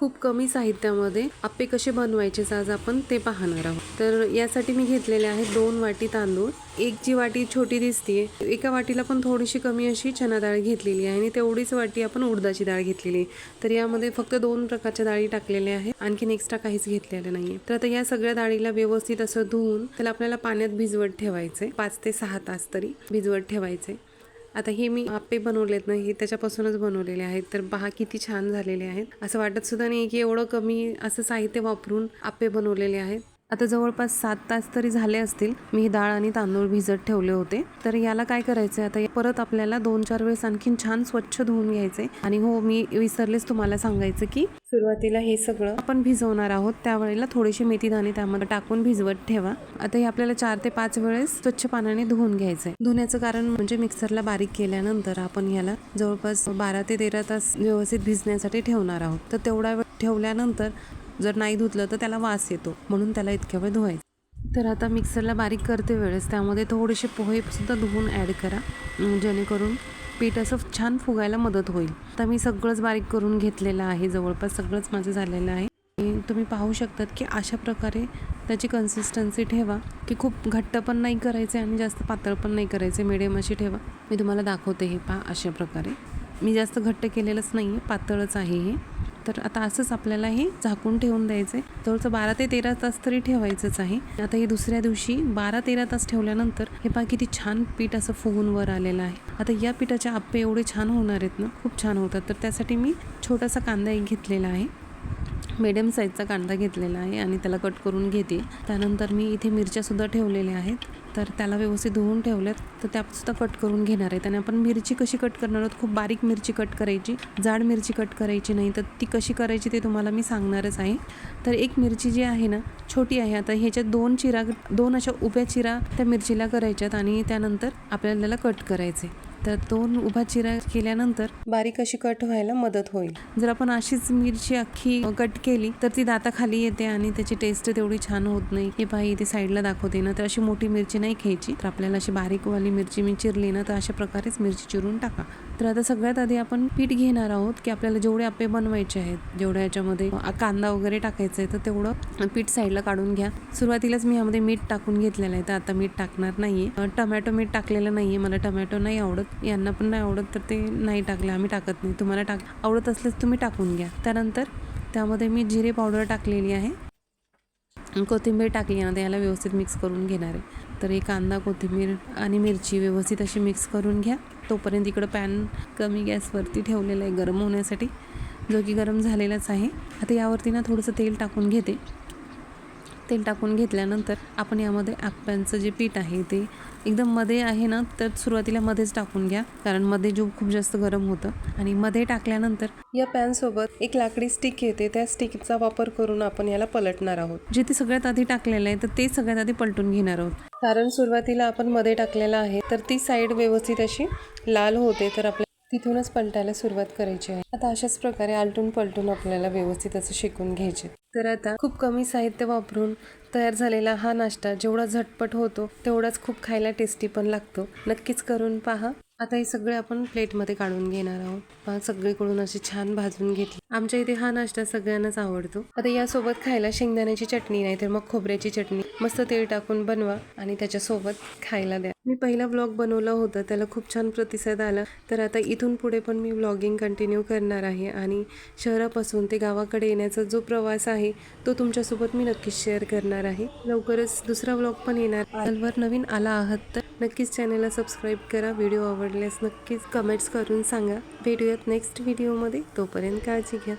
खूप कमी साहित्यामध्ये आप्पे कसे बनवायचे आज आपण ते पाहणार आहोत. तर यासाठी मी घेतलेले आहेत दोन वाटी तांदूळ. एक जी वाटी छोटी दिसतीये. एका वाटीला पण थोडीशी कमी अशी चना डाळ घेतलेली आहे आणि तेवढीच वाटी आपण उडदाची डाळ घेतलेली आहे. तर यामध्ये फक्त दोन प्रकारच्या डाळी टाकलेल्या आहेत. आणखीन एक्स्ट्रा काहीच घेतलेलं नाहीये. तर आता या सगळ्या डाळीला व्यवस्थित असं धुवून त्याला आपल्याला पाण्यात भिजवत ठेवायचे पाच ते सहा तास तरी भिजवत ठेवायचे आता हे मी आप्पे बनवलेत ना हे त्याच्यापासूनच बनवलेले आहेत. तर पहा किती छान झालेले आहेत. असं वाटत सुद्धा नाही की एवढं कमी असं साहित्य वापरून आप्पे बनवलेले आहेत. आता जवळपास सात तास तरी झाले असतील. मी डाळ आणि तांदूळ भिजत ठेवले होते. तर याला काय करायचंय? आता परत आपल्याला दोन चार वेळेस आणखीन छान स्वच्छ धुवून घ्यायचे आणि हो मी विसरलेच तुम्हाला सांगायचं की सुरुवातीला हे सगळं आपण भिजवणार आहोत. त्यावेळेला थोडीशी मेथी दाणे त्यामध्ये टाकून भिजवत ठेवा. आता हे आपल्याला चार ते पाच वेळेस स्वच्छ पाण्याने धुवून घ्यायचंय. धुण्याचं कारण म्हणजे मिक्सरला बारीक केल्यानंतर आपण याला जवळपास बारा ते तेरा तास व्यवस्थित भिजण्यासाठी ठेवणार आहोत. तर तेवढा वेळ ठेवल्यानंतर जर नाही धुतलं तर त्याला वास येतो म्हणून त्याला इतक्या वेळ धुवायचं. तर आता मिक्सरला बारीक करते वेळेस त्यामध्ये थोडेसे पोहेसुद्धा धुवून ॲड करा. जेणेकरून पीठ असं छान फुगायला मदत होईल. तर मी सगळंच बारीक करून घेतलेलं आहे जवळपास सगळंच माझं झालेलं आहे. तुम्ही पाहू शकतात की अशा प्रकारे त्याची कन्सिस्टन्सी ठेवा की खूप घट्ट पण नाही करायचे आणि जास्त पातळ पण नाही करायचे मिडियम अशी ठेवा. मी तुम्हाला दाखवते हे पहा अशा प्रकारे. मी जास्त घट्ट केलेलंच नाही आहे पातळच आहे हे. तर आता असंच आपल्याला हे झाकून ठेवून द्यायचं आहे. जवळचं बारा ते तेरा तास तरी ठेवायचंच आहे. आता हे दुसऱ्या दिवशी बारा तेरा तास ठेवल्यानंतर हे पहा किती छान पीठ असं फुगून वर आलेलं आहे. आता या पिठाचे आप्पे एवढे छान होणार आहेत ना खूप छान होतात. तर त्यासाठी मी छोटासा कांदा एक घेतलेला आहे. मिडियम साईजचा कांदा घेतलेला आहे आणि त्याला कट करून घेते. त्यानंतर मी इथे मिरच्यासुद्धा ठेवलेल्या आहेत. तर त्याला व्यवस्थित धुवून ठेवल्यात तर त्यासुद्धा कट करून घेणार आहेत. आणि आपण मिरची कशी कट करणार आहोत? खूप बारीक मिरची कट करायची. जाड मिरची कट करायची नाही तर ती कशी करायची ते तुम्हाला मी सांगणारच आहे. तर एक मिरची जी आहे ना छोटी आहे. आता ह्याच्यात दोन चिरा दोन अशा उभ्या चिरा त्या मिरचीला करायच्यात आणि त्यानंतर आपल्याला कट करायचे तर दोन उभा चिरा केल्यानंतर बारीक अशी कट व्हायला मदत होईल. जर आपण अशीच मिरची अख्खी कट केली तर ती दाताखाली येते आणि त्याची टेस्ट तेवढी छान होत नाही. हे बाई इथे साईडला दाखवते ना तर अशी मोठी मिरची नाही खायची तर आपल्याला अशी बारीकवाली मिरची मी चिरली ना तर अशा प्रकारेच मिरची चिरून टाका. तर आता सगळ्यात आधी आपण पीठ घेणार आहोत की आपल्याला जेवढे आपे बनवायचे आहेत जेवढ्या याच्यामध्ये कांदा वगैरे टाकायचा आहे तर तेवढं पीठ साईडला काढून घ्या. सुरुवातीलाच मी यामध्ये मीठ टाकून घेतलेलं आहे तर आता मीठ टाकणार नाहीये. टमॅटो मीठ टाकलेलं नाहीये मला टमॅटो नाही आवडत. यांना पण नाही आवडत तर ते नाही टाकलं आम्ही टाकत नाही. तुम्हाला टाक आवडत असल्यास तुम्ही टाकून घ्या. त्यानंतर त्यामध्ये मी जिरे पावडर टाकलेली आहे. कोथिंबीर टाकली आहे याला व्यवस्थित मिक्स करून घेणार आहे. तर एक कांदा कोथिंबीर आणि मिरची व्यवस्थित अशी मिक्स करून घ्या. तोपर्यंत इकडं पॅन कमी गॅसवरती ठेवलेला आहे गरम होण्यासाठी. जो की गरम झालेलाच आहे. आता यावरती ना थोडंसं तेल टाकून घेते. तेल टाकून घेतल्यानंतर आपण यामध्ये आप्यांचं जे पीठ आहे ते एकदम मध्ये आहे ना तर सुरुवातीला मध्येच टाकून घ्या. कारण मध्ये जो खूप जास्त गरम होतं आणि मध्ये टाकल्यानंतर या पॅनसोबत एक लाकडी स्टिक येते. त्या स्टिकचा वापर करून आपण याला पलटणार आहोत. जे ते सगळ्यात आधी टाकलेलं आहे तर ते सगळ्यात आधी पलटून घेणार आहोत. कारण सुरुवातीला आपण मध्ये टाकलेलं आहे तर ती साईड व्यवस्थित अशी लाल होते तर आपल्या तिथूनच पलटायला सुरुवात करायची आहे. आता अशाच प्रकारे आलटून पलटून आपल्याला व्यवस्थित असं शिकून घ्यायचे. तर आता खूप कमी साहित्य वापरून तयार झालेला हा नाश्ता जेवढा झटपट होतो तेवढाच खूप खायला टेस्टी पण लागतो. नक्कीच करून पहा. आता हे सगळे आपण प्लेटमध्ये काढून घेणार आहोत. पहा सगळीकडून अशी छान भाजून घेतली. आमच्या इथे हा नाश्ता सगळ्यांनाच आवडतो. आता यासोबत खायला शेंगदाण्याची चटणी नाही तर मग खोबऱ्याची चटणी. मस्त तेल टाकून बनवा आणि त्याच्यासोबत खायला द्या. मी पहिला ब्लॉग बनवला होता त्याला खूप छान प्रतिसाद आला. तर आता इथून पुढे पण मी ब्लॉगिंग कंटिन्यू करणार आहे आणि शहरापासून ते गावाकडे येण्याचा जो प्रवास आहे तो तुमच्यासोबत मी नक्कीच शेअर करणार आहे. लवकरच दुसरा ब्लॉग पण येणार. चॅनलवर नवीन आला आहात तर नक्कीच चॅनलला सबस्क्राईब करा. व्हिडिओ आवडल्यास नक्कीच कमेंट्स करून सांगा. भेटूयात नेक्स्ट व्हिडिओमध्ये तोपर्यंत काळजी घ्या.